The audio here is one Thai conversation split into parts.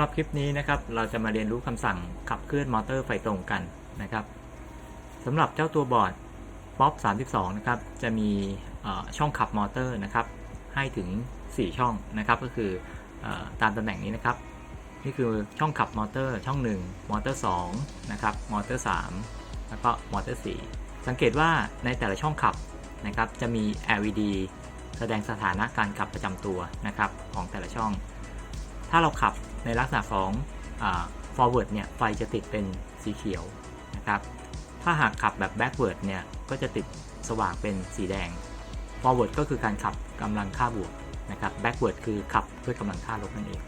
สำหรับคลิปนี้นะครับ เราจะมาเรียนรู้คำสั่งขับเคลื่อนมอเตอร์ไฟตรงกันนะครับสำหรับเจ้าตัวบอร์ด POP 32 นะครับ จะมีช่องขับมอเตอร์นะครับ ให้ถึง 4 ช่องนะครับ ก็คือเออตามตำแหน่งนี้นะครับ นี่คือช่องขับมอเตอร์ช่อง 1 มอเตอร์ 2 นะครับ มอเตอร์ 3 แล้วก็มอเตอร์ 4 สังเกตว่าในแต่ละช่องขับนะครับ จะมี LED แสดงสถานะการขับประจำตัวนะครับของแต่ละช่อง ถ้าเราขับ ในลักษณะของอ forward เนี่ยไฟจะติดเป็นสีเขียวนะครับ ถ้าหากขับแบบ backward เนี่ยก็จะติดสว่างเป็นสีแดง forward ก็คือการขับกำลังค่าบวกนะครับ backward คือขับด้วยกำลังค่าลบนั่นเอง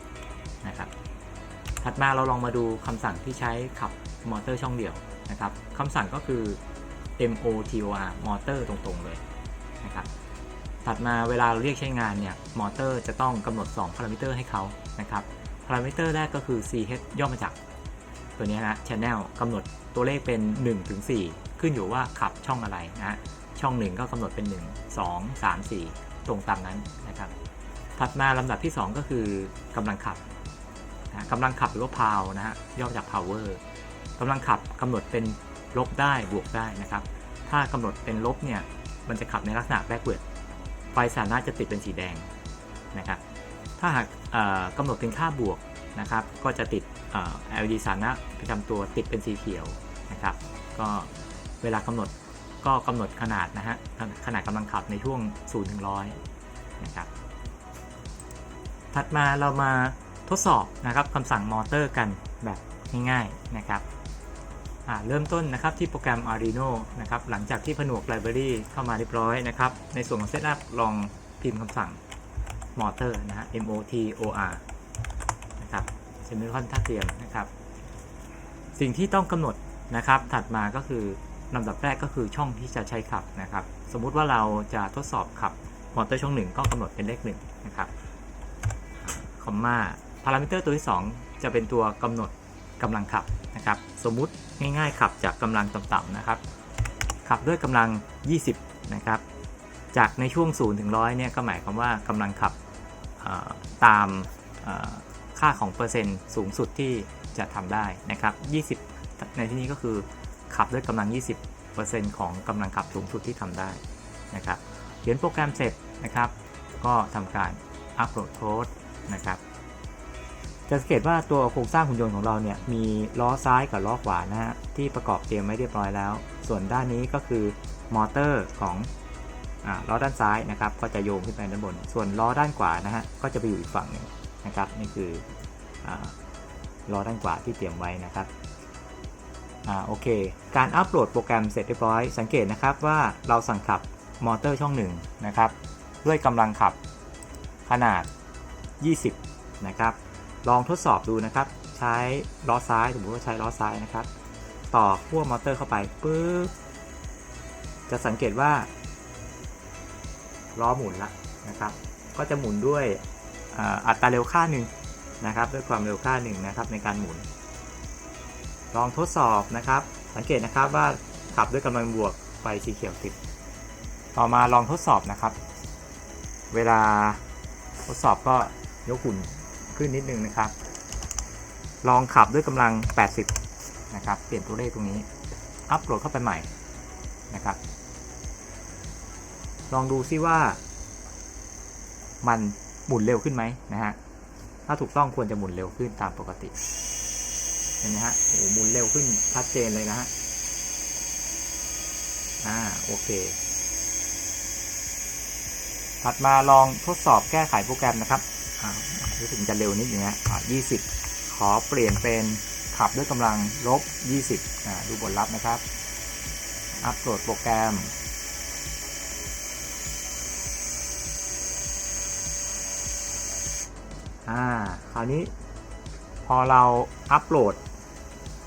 นะครับ ถัดมาเราลองมาดูคำสั่งที่ใช้ขับมอเตอร์ช่องเดียวนะครับคำสั่งก็คือ motor มอเตอร์ตรงๆเลยนะครับถัดมาเวลาเราเรียกใช้งานเนี่ยมอเตอร์จะต้องกำหนด 2 พารามิเตอร์ให้เขานะครับ พารามิเตอร์แรกก็คือ ch ย่อมาจากตัวนี้นะ channel กำหนดตัวเลขเป็น1ถึง4ขึ้นอยู่ว่าขับช่องอะไรนะช่อง 1 ก็กำหนดเป็น 1 2 3 4 ตรงตามนั้นนะครับ ถัดมาลำดับที่ 2 ก็คือกำลังขับนะกำลังขับหรือว่า power นะฮะย่อมาจาก power กำลังขับกำหนดเป็นลบได้บวกได้นะครับ ถ้ากำหนดเป็นลบเนี่ยมันจะขับในลักษณะ backward ไฟสถานะจะติดเป็นสีแดงนะครับ ถ้าหากกำหนดเป็นค่าบวกนะครับ ก็จะติด LED สานะประจำตัวติดเป็นสีเขียวนะครับ ก็เวลากำหนดก็กำหนดขนาดนะฮะขนาดกำลังขับในช่วง 0 ถึง 100 นะครับ ถัดมาเรามาทดสอบนะครับคำสั่งมอเตอร์กันแบบง่ายๆนะครับเริ่มต้นนะครับที่โปรแกรม Arduino นะครับหลังจากที่ผนวกไลบรารีเข้ามาเรียบร้อยนะครับในส่วนของ Setup ลองพิมพ์คำสั่ง มอเตอร์นะฮะ M O T O R นะครับเซมิคอนท่าเทียมนะครับ สิ่งที่ต้องกำหนดนะครับ ถัดมาก็คือลำดับแรกก็คือช่องที่จะใช้ขับนะครับ สมมุติว่าเราจะทดสอบขับมอเตอร์ช่องหนึ่งก็กำหนดเป็นเลขหนึ่งนะครับคอมมาพารามิเตอร์ตัวที่ 2 จะเป็นตัวกำหนดกำลังขับนะครับ สมมุติง่ายๆขับจากกำลังต่ำๆนะครับ ขับด้วยกำลัง 20 นะครับ จากในช่วง0ถึง100เนี่ยก็หมายความว่ากำลังขับ ตามค่าของเปอร์เซ็นต์สูงสุดที่จะทำได้นะครับ 20 ในที่นี้ก็คือขับด้วยกำลัง 20%ของกำลังขับสูงสุดที่ทำได้นะครับเขียนโปรแกรมเสร็จนะครับ ก็ทำการอัปโหลดโค้ดนะครับจะสังเกตว่าตัวโครงสร้างหุ่นยนต์ของเราเนี่ยมีล้อซ้ายกับล้อขวานะฮะที่ประกอบเตรียมไว้เรียบร้อยแล้ว ส่วนด้านนี้ก็คือมอเตอร์ของ ล้อด้านซ้ายนะครับ ก็จะโยงขึ้นไปด้านบน ส่วนล้อด้านขวานะฮะก็จะไปอยู่อีกฝั่งหนึ่งนะครับ นี่คืออล้อด้านขวาที่เตรียมไว้นะครับอ่าโอเค การอัปโหลดโปรแกรมเสร็จเรียบร้อย สังเกตนะครับว่าเราสั่งขับมอเตอร์ช่องหนึ่งนะครับ ด้วยกำลังขับขนาด 20 นะครับ ลองทดสอบดูนะครับ ใช้ล้อซ้ายสมมติว่าใช้ล้อซ้ายนะครับ ต่อขั้วมอเตอร์เข้าไปปุ๊บจะสังเกตว่า ล้อหมุนละนะครับ ก็จะหมุนด้วยอัตราเร็วค่าหนึ่งนะครับ ด้วยความเร็วค่าหนึ่งนะครับในการหมุน ลองทดสอบนะครับ สังเกตนะครับว่าขับด้วยกำลังบวกไฟสีเขียวติด ต่อมาลองทดสอบนะครับ เวลาทดสอบก็ยกหุ่นขึ้นนิดนึงนะครับ ลองขับด้วยกำลัง 80 นะครับ เปลี่ยนตัวเลขตรงนี้ อัปโหลดเข้าไปใหม่นะครับ ลองดูซิว่า มันหมุนเร็วขึ้นไหมนะฮะ ถ้าถูกต้องควรจะหมุนเร็วขึ้นตามปกติ เห็นไหมฮะ โอ้หมุนเร็วขึ้นชัดเจนเลยนะฮะ อ่า โอเค ถัดมาลองทดสอบแก้ไขโปรแกรมนะครับอ่ารู้สึกจะเร็วนิดนึงนะอ่า20ขอเปลี่ยนเป็นขับด้วยกำลังลบ 20อ่าดูบทลับนะครับ อัปโหลดโปรแกรม อ่าคราวนี้พอเราอัปโหลด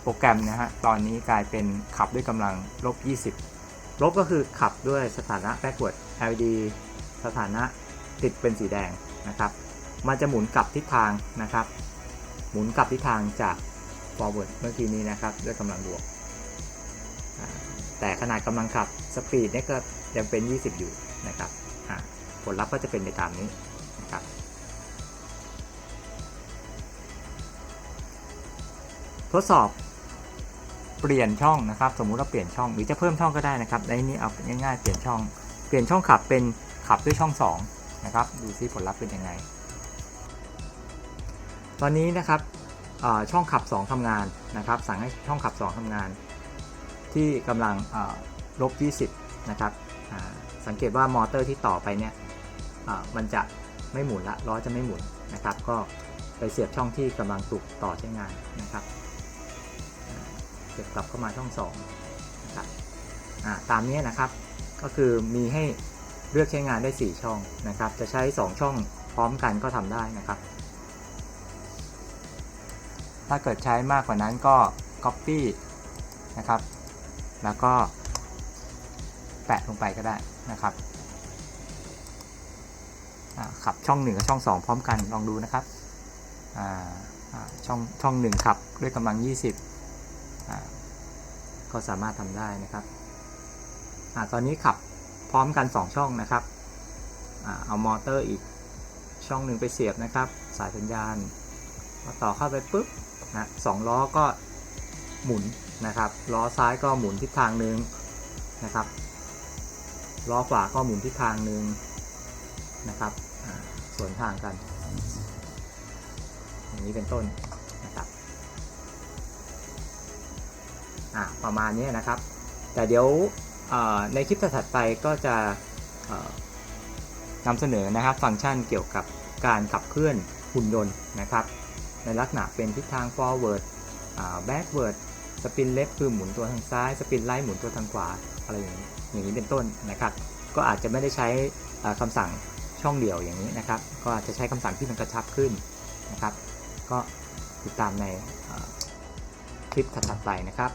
โปรแกรมนะฮะ ตอนนี้กลายเป็นขับด้วยกำลังลบ 20 ลบก็คือขับด้วยสถานะ backward LED สถานะติดเป็นสีแดงนะครับ มันจะหมุนกลับทิศทางนะครับ หมุนกลับทิศทางจาก forward เมื่อกี้นี้นะครับ ด้วยกำลังบวก แต่ขนาดกำลังขับสปีดเนี่ยก็ยังเป็น 20 อยู่นะครับผลลัพธ์ก็จะเป็นไปตามนี้ ทดสอบเปลี่ยนช่องนะครับ สมมุติเราเปลี่ยนช่องหรือจะเพิ่มช่องก็ได้นะครับในนี้เอาง่ายๆเปลี่ยนช่อง เปลี่ยนช่องขับเป็นขับด้วยช่อง2นะครับดูซิผลลัพธ์เป็นยังไง ตอนนี้นะครับช่องขับ 2ทำงานนะครับ สั่งให้ช่องขับ 2ทำงาน ที่กำลังเอ่อลบ 20 นะครับสังเกตว่ามอเตอร์ที่ต่อไปเนี่ยมันจะไม่หมุนละล้อจะไม่หมุนนะครับ ก็ไปเสียบช่องที่กำลังถูกต่อใช้งานนะครับ เสียบกลับเข้ามาช่อง2นะครับอ่าตามนี้นะครับก็คือมีให้เลือกใช้งานได้ 4 ช่องนะครับ จะใช้ 2 ช่องพร้อมกันก็ทำได้นะครับ ถ้าเกิดใช้มากกว่านั้นก็ Copy นะครับ แล้วก็ แปะลงไปก็ได้นะครับขับช่องหนึ่งกับช่องสองพร้อมกันลองดูนะครับช่องช่องหนึ่งขับด้วยกำลัง 20 ก็สามารถทำได้นะครับอตอนนี้ขับพร้อมกัน 2 ช่องนะครับอเอามอเตอร์อีกช่องหนึ่งไปเสียบนะครับ สายสัญญาณพอต่อเข้าไปปุ๊บนะสองล้อก็หมุนนะครับ ล้อซ้ายก็หมุนทิศทางหนึ่งนะครับ ล้อขวาก็หมุนทิศทางหนึ่งนะครับสวนทางกัน อย่างนี้เป็นต้น อ่าประมาณนี้นะครับ แต่เดี๋ยวในคลิปถัดไปก็จะนำเสนอนะครับฟังก์ชันเกี่ยวกับการขับเคลื่อนหุ่นยนต์นะครับ ในลักษณะเป็นทิศทาง forward backward สปินเล็คือหมุนตัวทางซ้าย สปินไลท์หมุนตัวทางขวาอะไรอย่างนี้อย่างนี้เป็นต้นนะครับ ก็อาจจะไม่ได้ใช้คำาสั่งช่องเดียวอย่างนี้นะครับ ก็อาจจะใช้คำสั่งที่มันกระชับขึ้นนะครับ ก็ติดตามในคลิปถัดๆไปนะครับ